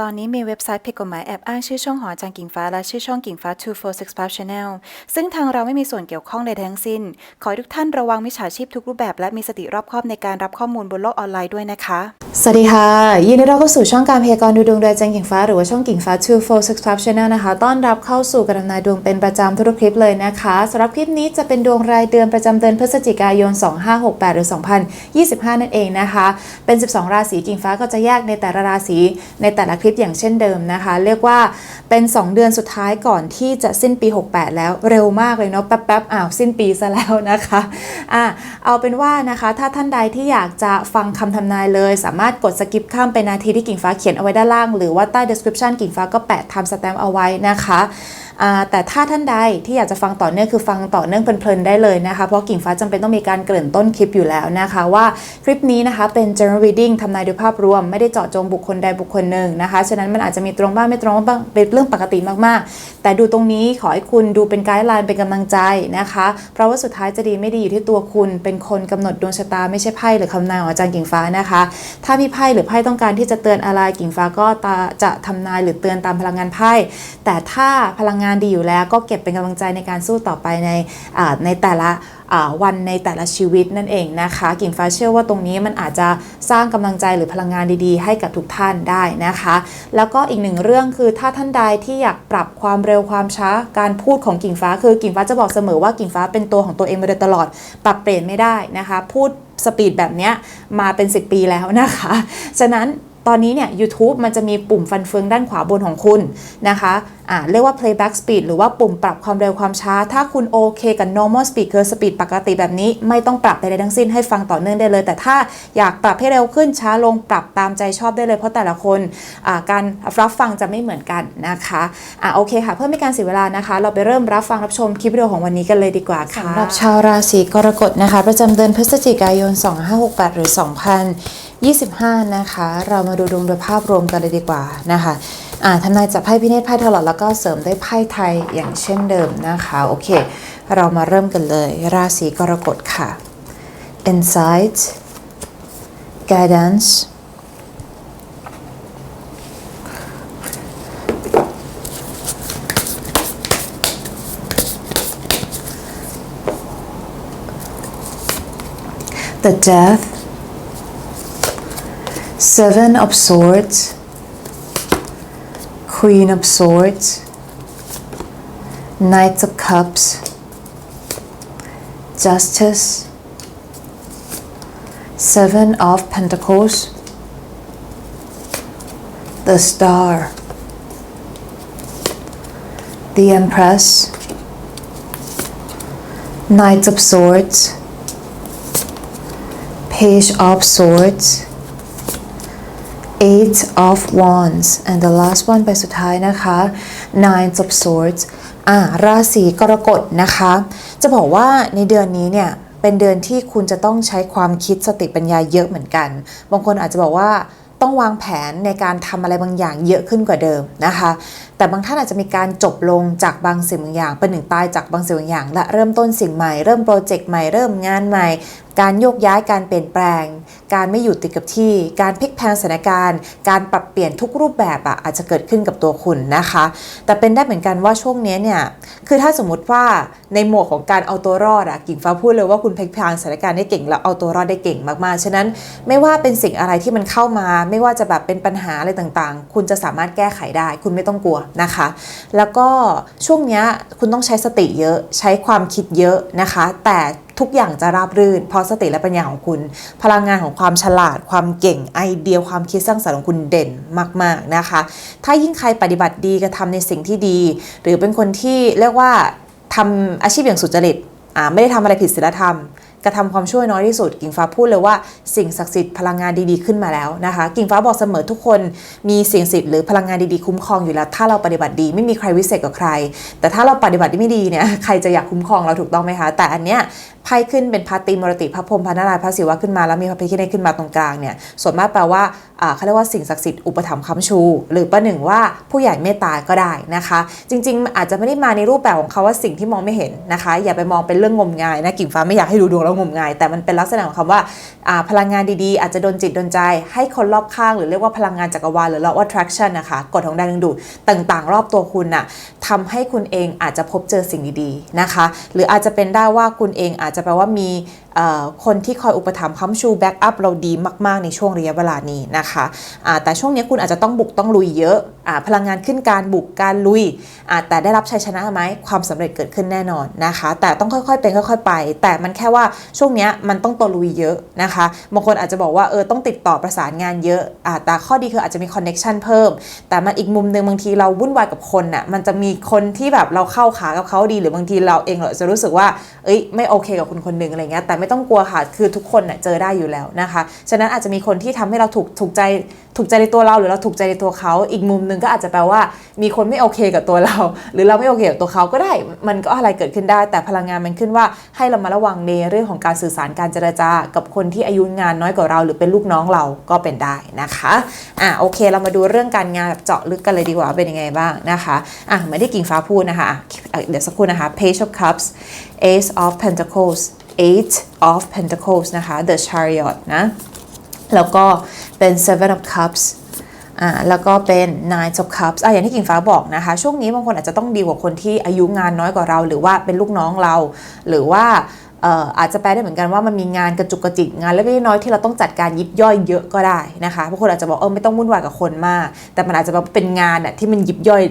ตอนนี้มีเว็บไซต์ผิดกฎหมายแอบอ้างชื่อช่องหอจารย์กิ่งฟ้าและชื่อช่องกิ่งฟ้า 2465 Channel ซึ่งทางเราไม่มีส่วนเกี่ยวข้องใดทั้งสิ้น ขอทุกท่านระวังมิจฉาชีพทุกรูปแบบและมีสติรอบคอบในการรับข้อมูลบนโลกออนไลน์ด้วยนะคะ สวัสดีค่ะ ยินดีต้อนรับเข้าสู่ช่องการพยากรณ์ดูดวงโดยจารย์กิ่งฟ้าหรือว่าช่องกิ่งฟ้า 2465 Channel นะคะ ต้อนรับเข้าสู่การทำนายดวงเป็นประจำทุกคลิปเลยนะคะสำหรับคลิปนี้จะเป็นดวงรายเดือนประจำเดือนพฤศจิกายน 2568 หรือ 2025 นั่นเองนะคะ เป็น 12 ราศีกิ่งฟ้าก็จะแยกในแต่ละราศีในแต่ละลิปอย่างเช่นเดิมนะคะ เรียกว่าเป็น 2 เดือนสุดท้ายก่อนที่จะสิ้นปี 68 แล้วเร็วมากเลยเนาะแป๊บๆอ้าวสิ้นปีซะแล้วนะคะอะเอาเป็นว่านะคะถ้าท่านใดที่อยากจะฟังคำทำนายเลย สามารถกดสกิปข้ามไปนาทีที่กิ่งฟ้าเขียนเอาไว้ด้านล่าง หรือว่าใต้ description กิ่งฟ้าก็แปะทำสแตมป์เอาไว้นะคะแต่ถ้าท่านใดที่อยากจะฟังต่อเนื่องคือฟังต่อเนื่องเพลินๆได้เลยนะคะ เพราะกิ่งฟ้าจำเป็นต้องมีการเกริ่นต้นคลิปอยู่แล้วนะคะ ว่าคลิปนี้นะคะเป็น general reading ทำนายโดยภาพรวม ไม่ได้เจาะจงบุคคลใดบุคคลหนึ่งนะคะ ฉะนั้นมันอาจจะมีตรงบ้างไม่ตรงบ้างเป็นเรื่องปกติมากๆ แต่ดูตรงนี้ขอให้คุณดูเป็นไกด์ไลน์เป็นกำลังใจนะคะ เพราะว่าสุดท้ายจะดีไม่ดีอยู่ที่ตัวคุณเป็นคนกำหนดดวงชะตาไม่ใช่ไพ่หรือคำนายของอาจารย์กิ่งฟ้านะคะ ถ้ามีไพ่หรือไพ่ต้องการที่จะเตือนอะไรกิ่งฟ้าก็จะทำนายหรือเตือนตามพลังงานไพ่แต่ถ้าพลังงานงานดีอยู่แล้ว ก็เก็บเป็นกำลังใจในการสู้ต่อไปในในแต่ละวันในแต่ละชีวิตนั่นเองนะคะกิ่งฟ้าเชื่อว่าตรงนี้มันอาจจะสร้างกำลังใจหรือพลังงานดีๆ ให้กับทุกท่านได้นะคะ แล้วก็อีกหนึ่งเรื่องคือถ้าท่านใดที่อยากปรับความเร็วความช้าการพูดของกิ่งฟ้าคือกิ่งฟ้าจะบอกเสมอว่ากิ่งฟ้าเป็นตัวของตัวเองมาโดยตลอด ปรับเปลี่ยนไม่ได้นะคะ พูดสปีดแบบนี้มาเป็น 10 ปีแล้วนะคะ ฉะนั้น ตอนนี้เนี่ย YouTube มันจะมีปุ่มฟันเฟืองด้านขวาบนของคุณนะคะอ่าเรียกว่า playback speed หรือว่าปุ่มปรับความเร็วความช้า ถ้าคุณโอเคกับ normal speed คือ speed ปกติแบบนี้ ไม่ต้องปรับไปใดทั้งสิ้นให้ฟังต่อเนื่องได้เลย แต่ถ้าอยากปรับให้เร็วขึ้นช้าลงปรับตามใจชอบได้เลย เพราะแต่ละคนอ่าการรับฟังจะไม่เหมือนกันนะคะอ่าโอเคค่ะ เพื่อไม่การเสียเวลานะคะ เราไปเริ่มรับฟังรับชมคลิปวิดีโอของวันนี้กันเลยดีกว่าค่ะสำหรับชาวราศีกรกฎนะคะ ประจำเดือนพฤศจิกายน 2568 หรือ 25 นะคะ เรามาดูดวงโดยภาพรวมกันเลยดีกว่านะคะอ่าทำนายจากไพ่พิเนตไพ่ทลอดแล้วก็เสริมด้วยไพ่ไทยอย่างเช่นเดิมนะคะโอเค เรามาเริ่มกันเลย ราศีกรกฎค่ะ insight guidance the death seven of swords. Queen of Swords, Knight of Cups, Justice, Seven of Pentacles, the Star, the Empress, Knight of Swords, Page of Swords, Eight of Wands and the last one ไปสุดท้ายนะคะ Nine of Swords อ่าราศีกรกฎนะคะ จะบอกว่าในเดือนนี้เนี่ยเป็นเดือนที่คุณจะต้องใช้ความคิดสติปัญญาเยอะเหมือนกัน บางคนอาจจะบอกว่าต้องวางแผนในการทำอะไรบางอย่างเยอะขึ้นกว่าเดิมนะคะ แต่บางท่านอาจจะมีการจบลงจากบางสิ่งบางอย่างเป็นหนึ่งตายจากบางสิ่งบางอย่าง และเริ่มต้นสิ่งใหม่ เริ่มโปรเจกต์ใหม่ เริ่มงานใหม่ การโยกย้ายการเปลี่ยนแปลง การไม่อยู่ติดกับที่ การพลิกแพลงสถานการณ์ การปรับเปลี่ยนทุกรูปแบบอะอาจจะเกิดขึ้นกับตัวคุณนะคะ แต่เป็นได้เหมือนกันว่าช่วงนี้เนี่ยคือถ้าสมมติว่าในหมวกของการเอาตัวรอดอะกิ่งฟ้าพูดเลยว่าคุณพลิกแพลงสถานการณ์ได้เก่งแล้วเอาตัวรอดได้เก่งมากๆฉะนั้นไม่ว่าเป็นสิ่งอะไรที่มันเข้ามา ไม่ว่าจะแบบเป็นปัญหาอะไรต่างๆ คุณจะสามารถแก้ไขได้ คุณไม่ต้องกลัวนะคะ แล้วก็ช่วงนี้คุณต้องใช้สติเยอะใช้ความคิดเยอะนะคะ แต่ ทุกอย่างจะราบรื่น เพราะสติและปัญญาของคุณ พลังงานของความฉลาด ความเก่งไอเดียความคิดสร้างสรรค์ของคุณเด่นมากๆนะคะ ถ้ายิ่งใครปฏิบัติดีกระทำในสิ่งที่ดี หรือเป็นคนที่เรียกว่าทำอาชีพอย่างสุจริตไม่ได้ทำอะไรผิดศีลธรรม กระทำความช่วยน้อยที่สุด กิ่งฟ้าพูดเลยว่าสิ่งศักดิ์สิทธิ์พลังงานดีๆขึ้นมาแล้วนะคะ กิ่งฟ้าบอกเสมอทุกคนมีสิ่งศักดิ์สิทธิ์หรือพลังงานดีๆคุ้มครองอยู่แล้ว ถ้าเราปฏิบัติดีไม่มีใครวิเศษกว่าใคร แต่ถ้าเราปฏิบัติไม่ดีเนี่ยใครจะอยากคุ้มครองเราถูกต้องไหมคะ แต่อันเนี้ยไพ่ขึ้นเป็นพระตรีมรติพระพรหมพระนารายณ์พระศิวะขึ้นมาแล้วมีพระพิฆเนศขึ้นมาตรงกลางเนี่ยส่วนมากแปลว่าอ่าเขาเรียกว่าสิ่งศักดิ์สิทธิ์อุปถัมภ์ค้ำชู หรือประหนึ่งว่าผู้ใหญ่เมตตาก็ได้นะคะ จริง ๆ อาจจะไม่ได้มาในรูปแบบของเขาว่าสิ่งที่มองไม่เห็นนะคะ อย่าไปมองเป็นเรื่องงมงายนะกิ่งฟ้าไม่อยากให้ดูดวงแล้วงมงาย แต่มันเป็นลักษณะของคำว่าพลังงานดีๆ อาจจะโดนจิตโดนใจ ให้คนรอบข้างหรือเรียกว่าพลังงานจักรวาลหรือ law of attraction นะคะกฎของแรงดึงดูดต่างๆ รอบตัวคุณน่ะทำให้คุณเองอาจจะพบเจอสิ่งดีๆนะคะ หรืออาจจะเป็นได้ว่าคุณเองอาจจะแปลว่ามีคนที่คอยอุปถัมภ์ค้ำชูแบ็กอัพเราดีมาก ๆ ในช่วงระยะเวลานี้นะคะอ่าแต่ช่วงนี้คุณอาจจะต้องบุกต้องลุยเยอะอ่าพลังงานขึ้นการบุกการลุย แต่ได้รับชัยชนะไหมความสำเร็จเกิดขึ้นแน่นอนนะคะ แต่ต้องค่อย ๆ เป็นค่อย ๆ ไป แต่มันแค่ว่าช่วงนี้มันต้องตัวลุยเยอะนะคะบางคนอาจจะบอกว่าเออต้องติดต่อประสานงานเยอะอ่าแต่ข้อดีคืออาจจะมีคอนเน็ชันเพิ่ม แต่มันอีกมุมหนึ่งบางทีเราวุ่นวายกับคนน่ะมันจะมีคนที่แบบเราเข้าขากับเขาดีหรือบางทีเราเองเราจะรู้สึกว่าเอ้ยไม่โอเคกับคนคนหนึ่งอะไรเงี้ยแต่ไม่ต้องกลัวค่ะคือทุกคนน่ะเจอได้อยู่แล้วนะคะฉะนั้นอาจจะมีคนที่ทำให้เราถูกถูกใจถูกใจในตัวเราหรือเราถูกใจในตัวเขา อีกมุมหนึ่งก็อาจจะแปลว่า มีคนไม่โอเคกับตัวเรา หรือเราไม่โอเคกับตัวเขาก็ได้มันก็อะไรเกิดขึ้นได้ แต่พลังงานมันขึ้นว่าให้เรามาระวังในเรื่องของการสื่อสารการเจรจากับคนที่อายุงานน้อยกว่าเรา หรือเป็นลูกน้องเราก็เป็นได้นะคะอะโอเค เรามาดูเรื่องการงานแบบเจาะลึกกันเลยดีกว่าเป็นยังไงบ้างนะคะอะเหมือนที่กิ่งฟ้าพูดนะคะะเดี๋ยวสักครู่นะคะ Page of Cups Ace of Pentacles Eight of Pentacles นะคะ The Chariot นะแล้วก็เป็น Seven of Cups อ่าแล้วก็เป็น Nine of Cups อะอย่างที่กิ่งฟ้าบอกนะคะ ช่วงนี้บางคนอาจจะต้องดีลกับคนที่อายุงานน้อยกว่าเรา หรือว่าเป็นลูกน้องเรา หรือว่า อาจจะแปลได้เหมือนกันว่ามันมีงานกระจุกกระจิกงานเล็กๆน้อยที่เราต้องจัดการยิบย่อยเยอะก็ได้นะคะบางคนอาจจะบอกเออไม่ต้องวุ่นวายกับคนมาก แต่มันอาจจะเป็นงานอะที่มันยิบย่อย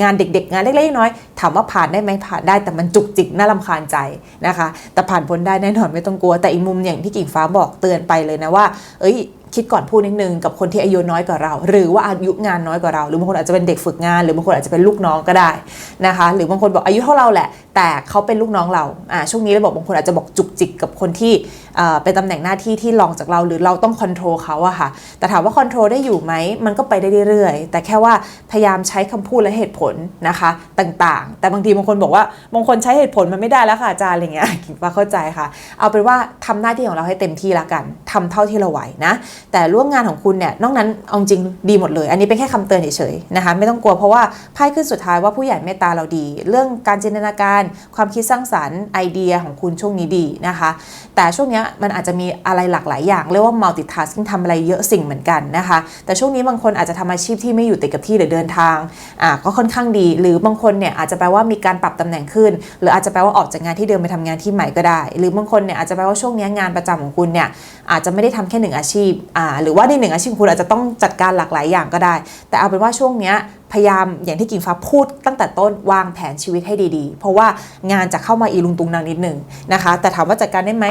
งานเด็ก ๆ งานเล็กๆน้อยถามว่าผ่านได้ไหมผ่านได้แต่มันจุกจิกน่าลำคาญใจนะคะ แต่ผ่านพ้นได้แน่นอนไม่ต้องกลัวแต่อีกมุมอย่างที่กิ่งฟ้าบอกเตือนไปเลยนะว่า เอ้ยคิดก่อนพูดนิดนึงกับคนที่อายุน้อยกว่าเรา หรือว่าอายุงานน้อยกว่าเรา หรือบางคนอาจจะเป็นเด็กฝึกงาน หรือบางคนอาจจะเป็นลูกน้องก็ได้นะคะ หรือบางคนบอกอายุเท่าเราแหละ แต่เขาเป็นลูกน้องเราอ่าช่วงนี้เระบอกบางคนอาจจะบอกจุกจิกกับคนที่ เป็นตำแหน่งหน้าที่ที่รองจากเราหรือเราต้องคอนโทรลเขาอะค่ะ แต่ถามว่าคอนโทรลได้อยู่ไหม มันก็ไปได้เรื่อยๆ แต่แค่ว่าพยายามใช้คำพูดและเหตุผลนะคะต่างๆ แต่บางทีบางคนบอกว่าบางคนใช้เหตุผลมันไม่ได้แล้วค่ะอาจารย์อะไรเงี้ยกิ่งฟ้าเข้าใจค่ะ เอาเป็นว่าทำหน้าที่ของเราให้เต็มที่ละกันทำเท่าที่เราไหวนะ แต่ร่วมงานของคุณเนี่ยนอกนั้นเอาจริงดีหมดเลย อันนี้เป็นแค่คำเตือนเฉยๆนะคะไม่ต้องกลัวเพราะว่าไพ่ขึ้นสุดท้ายว่าผู้ใหญ่เมตตาเราดี เรื่องการจินตนาการ ความคิดสร้างสรรค์ไอเดียของคุณช่วงนี้ดีนะคะ แต่ช่วงเนี้ยมันอาจจะมีอะไรหลากหลายอย่าง เรียกว่า multitasking ทำอะไรเยอะสิ่งเหมือนกันนะคะ แต่ช่วงนี้บางคนอาจจะทำอาชีพที่ไม่อยู่ติดกับที่หรือเดินทางอ่าก็ค่อนข้างดี หรือบางคนเนี่ยอาจจะแปลว่ามีการปรับตำแหน่งขึ้น หรืออาจจะแปลว่าออกจากงานที่เดิมไปทำงานที่ใหม่ก็ได้ หรือบางคนเนี่ยอาจจะแปลว่าช่วงนี้งานประจำของคุณเนี่ยอาจจะไม่ได้ทำแค่หนึ่งอาชีพอ่าหรือว่าในหนึ่งอาชีพคุณอาจจะต้องจัดการหลากหลายอย่างก็ได้ แต่เอาเป็นว่าช่วงเนี้ยพยายามอย่างที่กิ่งฟ้าพูดตั้งแต่ต้นวางแผนชีวิตให้ดีๆ เพราะว่างานจะเข้ามาอีลุงตุงนางนิดหนึ่งนะคะ แต่ถามว่าจัดการได้ไหม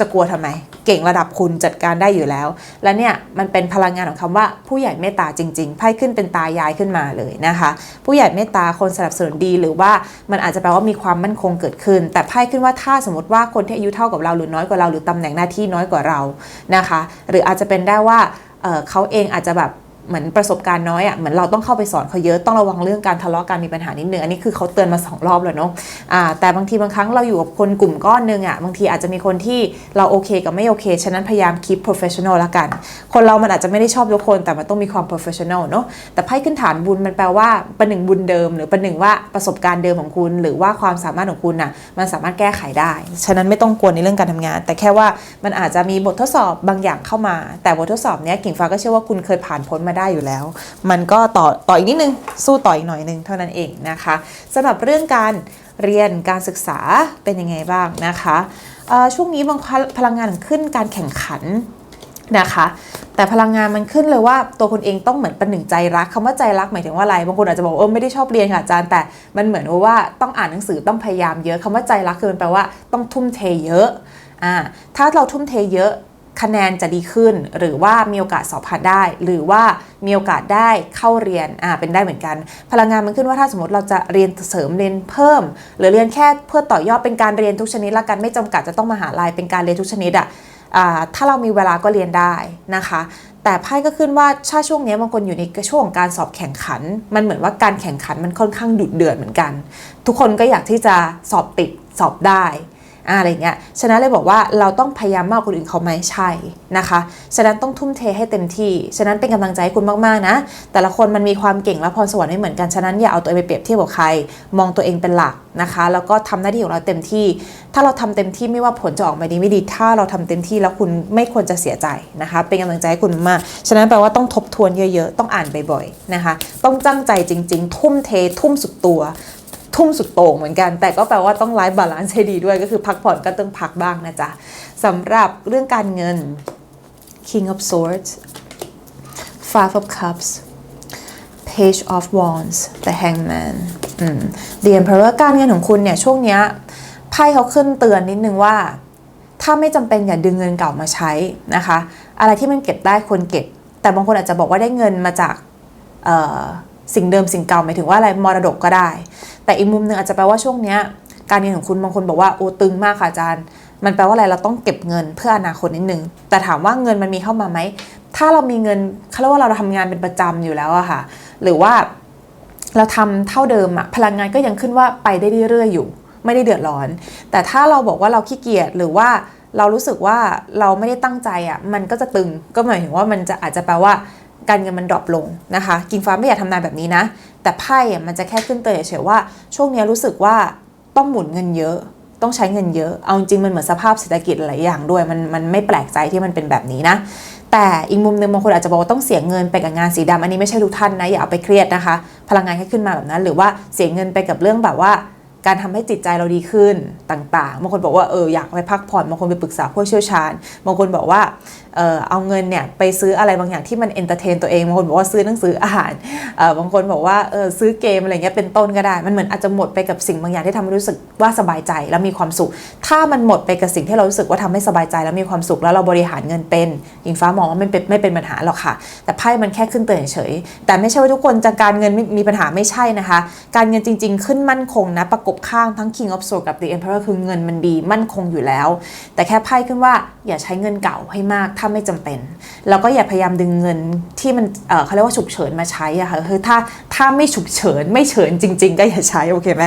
จะกลัวทำไม เก่งระดับคุณจัดการได้อยู่แล้ว และเนี่ยมันเป็นพลังงานของคำว่าผู้ใหญ่เมตตาจริงๆไพ่ขึ้นเป็นตายายขึ้นมาเลยนะคะ ผู้ใหญ่เมตตาคนสนับสนุนดี หรือว่ามันอาจจะแปลว่ามีความมั่นคงเกิดขึ้น แต่ไพ่ขึ้นว่าถ้าสมมติว่าคนที่อายุเท่ากับเราหรือน้อยกว่าเราหรือตำแหน่งหน้าที่น้อยกว่าเรานะคะ หรืออาจจะเป็นได้ว่าเเขาเองอาจจะแบบ เหมือนประสบการณ์น้อยอะ่ะเหมือนเราต้องเข้าไปสอนเขาเยอะต้องระวังเรื่องการทะเลาะการมีปัญหานิดนึงอันนี้คือเขาเตือนมาสองรอบแล้วเนาะอ่าแต่บางทีบางครั้งเราอยู่กับคนกลุ่มก้อนหนึงอะ่ะบางทีอาจจะมีคนที่เราโอเคกับไม่โอเค ฉะนั้นพยายาม keep professional ละกัน คนเรามันอาจจะไม่ได้ชอบทุกคน แต่มันต้องมีความ professional เนาะแต่ไพ่ขึ้นฐานบุญมันแปลว่าประหนึ่งบุญเดิม หรือประหนึ่งว่าประสบการณ์เดิมของคุณ หรือว่าความสามารถของคุณน่ะมันสามารถแก้ไขได้ ฉะนั้นไม่ต้องกลัวในเรื่องการทำงาน แต่แค่ว่ามันอาจจะมีบททดสอบบางอย่างเข้ามา แต่บททดสอบเนี้ยกิ่งฟ้าก็เชื่อว่าคุณเคยผ่านพ้นมาได้อยู่แล้ว มันก็ต่อต่ออีกนิดนึง สู้ต่ออีกหน่อยนึงเท่านั้นเองนะคะสำหรับเรื่องการเรียนการศึกษาเป็นยังไงบ้างนะคะช่วงนี้บางพลังงานขึ้นการแข่งขันนะคะ แต่พลังงานมันขึ้นเลยว่าตัวคุณเองต้องเหมือนเป็นหนึ่งใจรักคำว่าใจรักหมายถึงว่าอะไรบางคนอาจจะบอกเออไม่ได้ชอบเรียนค่ะอาจารย์แต่มันเหมือนว่าต้องอ่านหนังสือต้องพยายามเยอะคำว่าใจรักคือมันแปลว่าต้องทุ่มเทเยอะอ่าถ้าเราทุ่มเทเยอะ คะแนนจะดีขึ้น หรือว่ามีโอกาสสอบผ่านได้ หรือว่ามีโอกาสได้เข้าเรียนอ่าเป็นได้เหมือนกัน พลังงานมันขึ้นว่าถ้าสมมติเราจะเรียนเสริมเรียนเพิ่ม หรือเรียนแค่เพื่อต่อยอดเป็นการเรียนทุกชนิดละกันไม่จำกัดจะต้องมาหาลัยเป็นการเรียนทุกชนิดอะอ่าถ้าเรามีเวลาก็เรียนได้นะคะ แต่ไพ่ก็ขึ้นว่าถ้าช่วงนี้บางคนอยู่ในช่วงของการสอบแข่งขัน มันเหมือนว่าการแข่งขันมันค่อนข้างดุเดือดเหมือนกัน ทุกคนก็อยากที่จะสอบติดสอบได้ อะไรเงี้ยฉะนั้นเลยบอกว่าเราต้องพยายามมากกว่าคนอื่นเขาไหมใช่นะคะฉะนั้นต้องทุ่มเทให้เต็มที่ ฉะนั้นเป็นกำลังใจให้คุณมากๆนะ แต่ละคนมันมีความเก่งและพรสวรรค์ไม่เหมือนกันฉะนั้นอย่าเอาตัวเองไปเปรียบเทียบกับใคร มองตัวเองเป็นหลักนะคะ แล้วก็ทำหน้าที่ของเราเต็มที่ ถ้าเราทำเต็มที่ไม่ว่าผลจะออกมาดีไม่ดี ถ้าเราทำเต็มที่แล้วคุณไม่ควรจะเสียใจนะคะ เป็นกำลังใจให้คุณมากฉะนั้นแปลว่าต้องทบทวนเยอะๆ ต้องอ่านบ่อยๆนะคะ ต้องตั้งใจจริง ๆ ทุ่มเททุ่มสุดตัว ทุ่มสุดโต่งเหมือนกัน แต่ก็แปลว่าต้องไลฟ์บาลานซ์ให้ดีด้วยก็คือพักผ่อนก็ต้องพักบ้างนะจ๊ะสำหรับเรื่องการเงิน King of Swords Five of Cups Page of Wands The Hangman The Emperor การเงินของคุณเนี่ยช่วงเนี้ยไพ่เขาขึ้นเตือนนิดนึงว่า ถ้าไม่จำเป็นอย่าดึงเงินเก่ามาใช้นะคะ อะไรที่มันเก็บได้ควรเก็บ แต่บางคนอาจจะบอกว่าได้เงินมาจาก สิ่งเดิมสิ่งเก่าหมายถึงว่าอะไรมรดกก็ได้ แต่อีกมุมหนึ่งอาจจะแปลว่าช่วงเนี้ยการเงินของคุณบางคนบอกว่าโอ้ตึงมากค่ะอาจารย์ มันแปลว่าอะไรเราต้องเก็บเงินเพื่ออนาคตนิดนึงแต่ถามว่าเงินมันมีเข้ามาไหมถ้าเรามีเงินเขาเรียกว่าเราทำงานเป็นประจำอยู่แล้วอะค่ะ หรือว่าเราทำเท่าเดิมอะพลังงานก็ยังขึ้นว่าไปได้เรื่อยๆอยู่ ไม่ได้เดือดร้อน แต่ถ้าเราบอกว่าเราขี้เกียจหรือว่าเรารู้สึกว่าเราไม่ได้ตั้งใจอะมันก็จะตึงก็หมายถึงว่ามันจะอาจจะแปลว่า การเงินมันดรอปลงนะคะ กิงฟ้าไม่อยากทำนายแบบนี้นะ แต่ไพ่อะมันจะแค่ขึ้นเตือนเฉยว่า ช่วงนี้รู้สึกว่าต้องหมุนเงินเยอะ ต้องใช้เงินเยอะ เอาจริงมันเหมือนสภาพเศรษฐกิจหลายอย่างด้วย มันมันไม่แปลกใจที่มันเป็นแบบนี้นะ แต่อีกมุมหนึ่งบางคนอาจจะบอกว่าต้องเสียเงินไปกับงานสีดำอันนี้ไม่ใช่ทุกท่านนะ อย่าเอาไปเครียดนะคะ พลังงานแค่ขึ้นมาแบบนั้น หรือว่าเสียเงินไปกับเรื่องแบบว่าการทำให้จิตใจเราดีขึ้นต่างๆ บางคนบอกว่าเอออยากไปพักผ่อน บางคนไปปรึกษาผู้เชี่ยวชาญ บางคนบอกว่า เออเอาเงินเนี่ยไปซื้ออะไรบางอย่างที่มันเอนเตอร์เทนตัวเองบางคนบอกว่าซื้อหนังสืออ่านเออบางคนบอกว่าเออซื้อเกมอะไรเงี้ยเป็นต้นก็ได้ มันเหมือนอาจจะหมดไปกับสิ่งบางอย่างที่ทำให้รู้สึกว่าสบายใจแล้วมีความสุข ถ้ามันหมดไปกับสิ่งที่เรารู้สึกว่าทำให้สบายใจแล้วมีความสุขแล้วเราบริหารเงินเป็นยิงฟ้ามองว่าไม่เป็นไม่เป็นปัญหาหรอกค่ะ แต่ไพ่มันแค่ขึ้นเตือนเฉยแต่ไม่ใช่ว่าทุกคนจะการเงินม่มีปัญหาไม่ใช่นะคะ การเงินจริง ๆ ขึ้นมั่นคงนะประกบข้างทั้ง King of Swords กับ The Emperor คือเงินมันดีมั่นคงอยู่แล้ว แต่แค่ไพ่ขึ้นว่าอย่าใช้เงินเก่าให้มากถ้าไม่จำเป็น แล้วก็อย่าพยายามดึงเงินที่มันเเขาเรียกว่าฉุกเฉินมาใช้อะค่ะคือถ้าถ้าไม่ฉุกเฉินไม่เฉินจริง ๆ ก็อย่าใช้โอเคไหม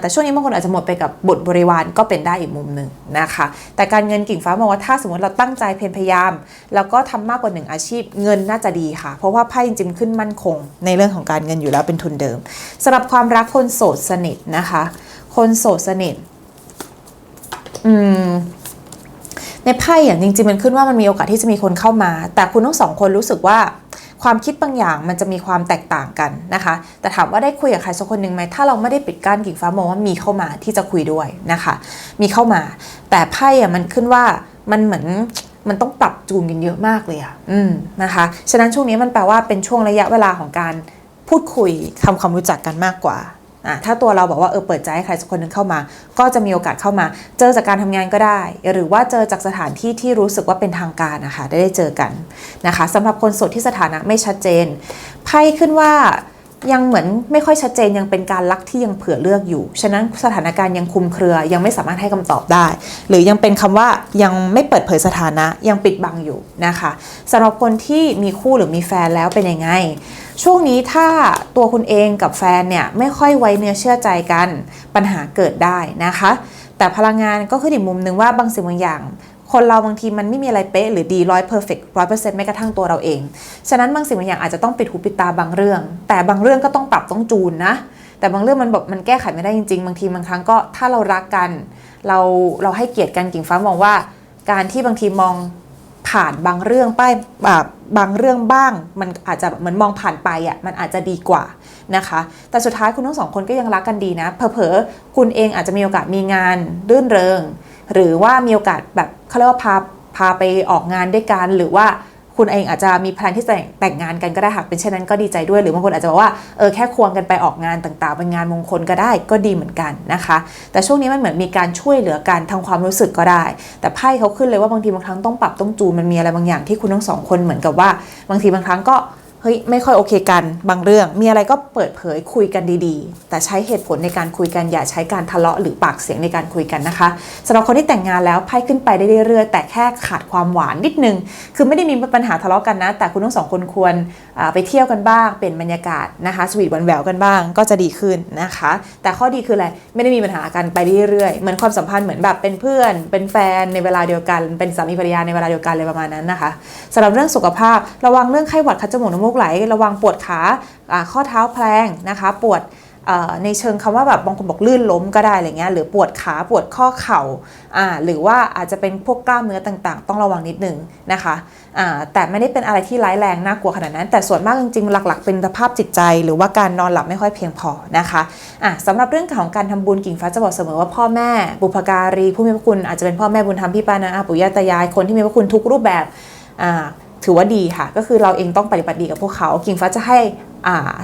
แต่ช่วงนี้บางคนอาจจะหมดไปกับบทบริวารก็เป็นได้อีกมุมหนึ่งนะคะ แต่การเงินกิ่งฟ้ามองว่าถ้าสมมติเราตั้งใจเพียรพยายาม แล้วก็ทำมากกว่าหนึ่งอาชีพเงินน่าจะดีค่ะ เพราะว่าไพ่จริงๆขึ้นมั่นคง ในเรื่องของการเงินอยู่แล้วเป็นทุนเดิมสำหรับความรักคนโสดสนิทนะคะ คนโสดสนิท อืม ในไพ่อย่างจริงๆมันขึ้นว่ามันมีโอกาสที่จะมีคนเข้ามา แต่คุณทั้งสองคนรู้สึกว่าความคิดบางอย่างมันจะมีความแตกต่างกันนะคะ แต่ถามว่าได้คุยกับใครสักคนหนึ่งไหมถ้าเราไม่ได้ปิดกั้นกิ่งฟ้ามองว่ามีเข้ามาที่จะคุยด้วยนะคะ มีเข้ามา แต่ไพ่อะมันขึ้นว่ามันเหมือนมันต้องปรับจูนกันเยอะมากเลยอะอืมนะคะ ฉะนั้นช่วงนี้มันแปลว่าเป็นช่วงระยะเวลาของการพูดคุยทำความรู้จักกันมากกว่า อะถ้าตัวเราบอกว่าเออเปิดใจให้ใครสักคนหนึงเข้ามา ก็จะมีโอกาสเข้ามา เจอจากการทำงานก็ได้ หรือว่าเจอจากสถานที่ที่รู้สึกว่าเป็นทางการนะคะได้ได้เจอกันนะคะสำหรับคนโสดที่สถานะไม่ชัดเจนไพ่ขึ้นว่า ยังเหมือนไม่ค่อยชัดเจนยังเป็นการลักที่ยังเผื่อเลือกอยู่ ฉะนั้นสถานการณ์ยังคุมเครือยังไม่สามารถให้คำตอบได้ หรือยังเป็นคำว่ายังไม่เปิดเผยสถานะยังปิดบังอยู่นะคะสำหรับคนที่มีคู่หรือมีแฟนแล้วเป็นยังไง ช่วงนี้ถ้าตัวคุณเองกับแฟนเนี่ยไม่ค่อยไว้เนื้อเชื่อใจกันปัญหาเกิดได้นะคะ แต่พลังงานก็คืออีกมุมหนึ่งว่าบางสิ่งบางอย่าง คนเราบางทีมันไม่มีอะไรเป๊ะหรือดีร้อยเพอร์เฟกต์ร้อยเปอร์เซ็นต์แม้กระทั่งตัวเราเอง ฉะนั้นบางสิ่งบางอย่างอาจจะต้องปิดหูปิดตาบางเรื่อง แต่บางเรื่องก็ต้องปรับต้องจูนนะ แต่บางเรื่องมันแบบมันแก้ไขไม่ได้จริงๆ บางทีบางครั้งก็ถ้าเรารักกัน เราเราให้เกียรติกันกิ่งฟ้ามองว่า การที่บางทีมองผ่านบางเรื่องไปแบบบางเรื่องบ้าง มันอาจจะเหมือนมองผ่านไปอะมันอาจจะดีกว่านะคะ แต่สุดท้ายคุณทั้งสองคนก็ยังรักกันดีนะเผลอๆคุณเองอาจจะมีโอกาสมีงานรื่นเริง หรือว่ามีโอกาสแบบเขาเรียกว่าพาพาไปออกงานด้วยกันหรือว่าคุณเองอาจจะมีแพลนที่จะแต่งงานกันก็ได้หากเป็นเช่นนั้นก็ดีใจด้วย หรือบางคนอาจจะบอกว่าเออแค่ควงกันไปออกงานต่างๆ เป็นงานมงคลก็ได้ก็ดีเหมือนกันนะคะ แต่ช่วงนี้มันเหมือนมีการช่วยเหลือกันทางความรู้สึกก็ได้ แต่ไพ่เขาขึ้นเลยว่าบางทีบางครั้งต้องปรับต้องจูนมันมีอะไรบางอย่างที่คุณทั้งสองคนเหมือนกับว่า บางทีบางครั้งก็ เฮ้ยไม่ค่อยโอเคกันบางเรื่อง มีอะไรก็เปิดเผยคุยกันดีๆ แต่ใช้เหตุผลในการคุยกันอย่าใช้การทะเลาะหรือปากเสียงในการคุยกันนะคะสำหรับคนที่แต่งงานแล้วไพ่ขึ้นไปได้เรื่อยๆ แต่แค่ขาดความหวานนิดนึง คือไม่ได้มีปัญหาทะเลาะกันนะ แต่คุณทั้งสองคนควรไปเที่ยวกันบ้าง เปลี่ยนบรรยากาศนะคะสวีทหวันแหววกันบ้างก็จะดีขึ้นนะคะ แต่ข้อดีคืออะไรไม่ได้มีปัญหากันไปเรื่อยๆเหมือนความสัมพันธ์เหมือนแบบเป็นเพื่อน เป็นแฟนในเวลาเดียวกัน เป็นสามีภรรยาในเวลาเดียวกันเลยประมาณนั้นนะคะสำหรับเรื่องสุขภาพระวังเรื่องไข้หวัดคัดจมูกน้ำมูกไหลระวังปวดขาข้อเท้าแพลงนะคะ ปวดในเชิงคำว่าแบบบางคนบอกลื่นล้มก็ได้อะไรเงี้ยหรือปวดขาปวดข้อเข่าอ่าหรือว่าอาจจะเป็นพวกกล้ามเนื้อต่างๆ ต้องระวังนิดนึงนะคะแต่ไม่ได้เป็นอะไรที่ร้ายแรงน่ากลัวขนาดนั้น แต่ส่วนมากจริงๆหลัก ๆ เป็นสภาพจิตใจ หรือว่าการนอนหลับไม่ค่อยเพียงพอนะคะะสำหรับเรื่องของการทำบุญกิ่งฟ้าจะบอกเสมอว่าพ่อแม่บุพการีผู้มีพระคุณอาจจะเป็นพ่อแม่บุญธรรมพี่ป้านาอาปู่ย่าตายายคนที่มีพระคุณทุกรูปแบบ ถือว่าดีค่ะ ก็คือเราเองต้องปฏิบัติดีกับพวกเขา กิ่งฟ้าจะให้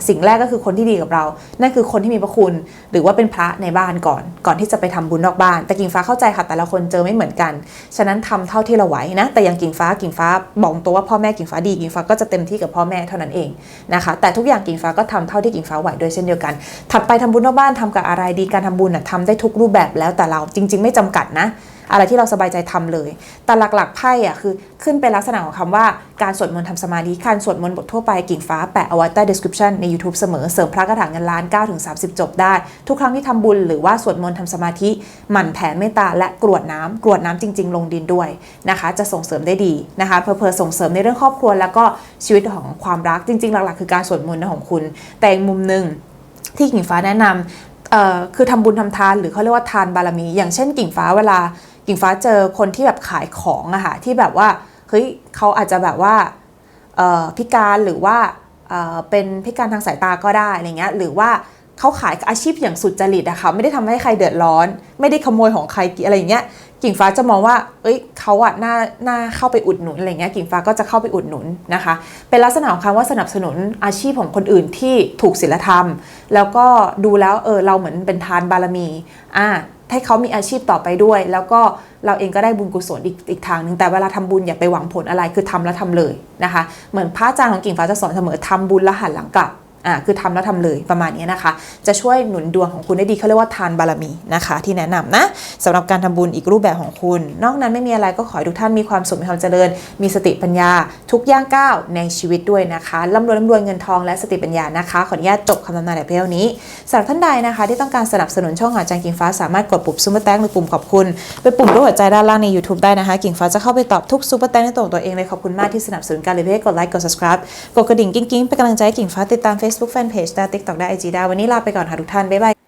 สิ่งแรกก็คือคนที่ดีกับเรา นั่นคือคนที่มีพระคุณ หรือว่าเป็นพระในบ้านก่อน ก่อนที่จะไปทำบุญนอกบ้าน แต่กิ่งฟ้าเข้าใจค่ะ แต่ละคนเจอไม่เหมือนกัน ฉะนั้นทำเท่าที่เราไหวนะ แต่อย่างกิ่งฟ้า กิ่งฟ้าบอกตัวว่าพ่อแม่กิ่งฟ้าดี กิ่งฟ้าก็จะเต็มที่กับพ่อแม่เท่านั้นเองนะคะ แต่ทุกอย่างกิ่งฟ้าก็ทำเท่าที่กิ่งฟ้าไหวด้วยเช่นเดียวกัน ถัดไปทำบุญนอกบ้านทำกับอะไรดี การทำบุญน่ะทำได้ทุกรูปแบบแล้วแต่เรา จริง ๆ ไม่จำกัดนะ อะไรที่เราสบายใจทำเลย แต่หลักๆไพ่อะคือขึ้นเป็นลักษณะของคำว่าการสวดมนต์ทำสมาธิการสวดมนต์บททั่วไปกิ่งฟ้าแปะเอาไว้ใต้ description ใน YouTube เสมอเสริมพระคาถางเงินล้าน9ถึง30 จบได้ ทุกครั้งที่ทำบุญหรือว่าสวดมนต์ทำสมาธิหมั่นแผ่เมตตาและกรวดน้ำกรวดน้ำจริง ๆ ลงดินด้วยนะคะจะส่งเสริมได้ดีนะคะเพอๆส่งเสริมในเรื่องครอบครัว แล้วก็ชีวิตของความรักจริง ๆ หลักๆ คือการสวดมนต์ของคุณ แต่อีกมุมหนึ่งที่กิ่งฟ้าแนะนำคือทำบุญทำทานหรือเขาเรียกว่าทานบารมี อย่างเช่นกิ่งฟ้าเวลา กิ่งฟ้าเจอคนที่แบบขายของอะค่ะที่แบบว่าเฮ้ยเขาอาจจะแบบว่าพิการหรือว่าเป็นพิการทางสายตาก็ได้อะไรเงี้ยหรือว่าเขาขายอาชีพอย่างสุดจริตอะค่ะไม่ได้ทำให้ใครเดือดร้อน ไม่ได้ขโมยของใครอะไรเงี้ย กิ่งฟ้าจะมองว่า เอ้ยเขาอะน่าน่าเข้าไปอุดหนุนอะไรเงี้ย กิ่งฟ้าก็จะเข้าไปอุดหนุนนะคะ เป็นลักษณะของคำว่าสนับสนุนอาชีพของคนอื่นที่ถูกศีลธรรม แล้วก็ดูแล้วเออเราเหมือนเป็นทานบารมี อ่าให้เขามีอาชีพต่อไปด้วย แล้วก็เราเองก็ได้บุญกุศลอีกอีกทางหนึ่งแต่เวลาทำบุญอย่าไปหวังผลอะไรคือทำแล้วทำเลยนะคะ เหมือนพระอาจารย์ของกิ่งฟ้าจะสอนเสมอทำบุญแล้วหันหลังกลับ อ่าคือทำแล้วทำเลยประมาณนี้นะคะ จะช่วยหนุนดวงของคุณได้ดีเขาเรียกว่าทานบารมีนะคะ ที่แนะนำนะสำหรับการทำบุญอีกรูปแบบของคุณ นอกนั้นไม่มีอะไรก็ขอให้ทุกท่านมีความสุขมีความเจริญ มีสติปัญญา ทุกย่างก้าวในชีวิตด้วยนะคะร่ำรวยร่ำรวยเงินทองและสติปัญญานะคะ ขออนุญาตจบคำทำนายแต่เพียงนี้สำหรับท่านใดนะคะ ที่ต้องการสนับสนุนช่องหาจังกิ่งฟ้าสามารถกดปุ่มซุปเปอร์แตงหรือปุ่มขอบคุณไปปุ่มรูปหัวใจด้านล่างใน YouTube ได้นะคะ กิ่งฟ้าจะเข้าไปตอบทุกซุปเปอร์แตงในตัวตัวเองเลยขอบคุณมากที่สนับสนุนการรีวิวกดไลค์กด subscribe กดกระดิ่งกิ๊งๆเป็นกำลังใจให้กิ่งฟ้าติดตาม Facebook Fanpage ได้ TikTok ได้ IG ได้ วันนี้ลาไปก่อนค่ะทุกท่าน บ๊ายบาย